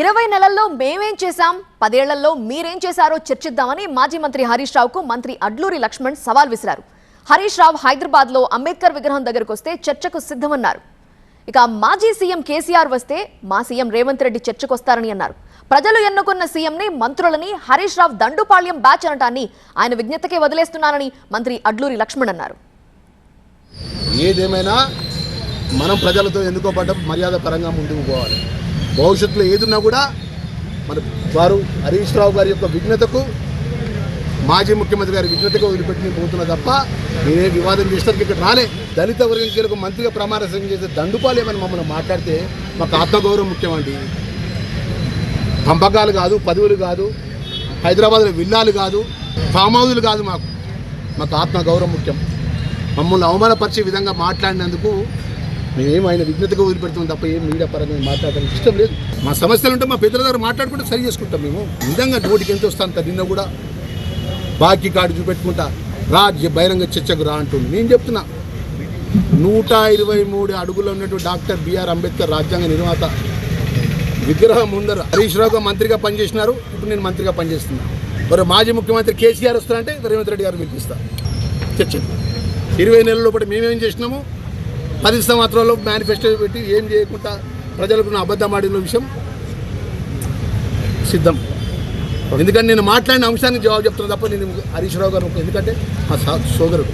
ఇరవై నెలల్లో మేమేం చేశాం? పదేళ్ళలో మీరేం చేశారో చర్చిద్దామని మాజీ మంత్రి హరీష్ రావుకు మంత్రి అడ్లూరి లక్ష్మణ్ సవాల్ విసిరారు. హరీష్ రావు హైదరాబాద్లో అంబేద్కర్ విగ్రహం దగ్గరకు వస్తే చర్చకు సిద్ధమన్నారు. ఇక మాజీ సీఎం కేసీఆర్ వస్తే మా సీఎం రేవంత్ రెడ్డి చర్చకొస్తారని అన్నారు. ప్రజలు ఎన్నుకున్న సీఎంని మంత్రులని హరీష్ రావు దండుపాళ్యం బ్యాచ్ అనటాన్ని ఆయన విజ్ఞతకే వదిలేస్తున్నానని మంత్రి అడ్లూరి లక్ష్మణ్ అన్నారు. ఏదేమైనా మనం ప్రజలతో ఎన్నుకోబడ్డం మర్యాద పరంగా ముందుకు పోవాలి. భవిష్యత్తులో ఏదున్నా కూడా మన వారు హరీష్ రావు గారి యొక్క విఘ్నతకు మాజీ ముఖ్యమంత్రి గారి విఘ్నతకు వదిలిపెట్టి పోతున్నా తప్ప నేనే వివాదం చేసినందుకు ఇక్కడ రాలే. దళిత వర్గం కీలకు మంత్రిగా ప్రమాణ స్వీకారం చేసే ఏమైనా మమ్మల్ని మాట్లాడితే మాకు ఆత్మగౌరవం ముఖ్యమండి. పంపకాలు కాదు పదవులు కాదు హైదరాబాద్లో విల్లాలు కాదు ఫామ్ హౌజులు కాదు మాకు. మాకు ఆత్మగౌరవం ముఖ్యం. మమ్మల్ని అవమానపరిచే విధంగా మాట్లాడినందుకు మేమేం ఆయన విఘ్నతగా వదిలిపెడతాం తప్ప ఏం మీడియా పరంగా మాట్లాడడానికి ఇష్టం లేదు. మా సమస్యలు ఉంటే మా పెద్దల దగ్గర మాట్లాడుకుంటే సరి చేసుకుంటాం మేము. నిజంగా నోటికి ఎంత వస్తాను నిన్న కూడా బాకీ కార్డు చూపెట్టుకుంటా రాజ్య బహిరంగ చర్చకు రా అంటుంది నేను చెప్తున్నా నూట ఇరవై మూడు అడుగులో ఉన్నటువంటి డాక్టర్ బిఆర్ అంబేద్కర్ రాజ్యాంగ నిర్మాత విగ్రహం ముందర హరీష్ రావు మంత్రిగా పనిచేసినారు. ఇప్పుడు నేను మంత్రిగా పనిచేస్తున్నాను మరి మాజీ ముఖ్యమంత్రి కేసీఆర్ వస్తారంటే రేవంత్ రెడ్డి గారు పిలిపిస్తా. చర్చ ఇరవై నెలల లోపల మేమేం చేసినాము? పది సంవత్సరాల్లో మేనిఫెస్టో పెట్టి ఏం చేయకుండా ప్రజలకు నా అబద్ధం ఆడిన విషయం సిద్ధం. ఎందుకంటే నేను మాట్లాడిన అంశానికి జవాబు చెప్తున్నాను తప్ప నేను హరీష్ రావు గారు ఎందుకంటే మా సోదరుడు.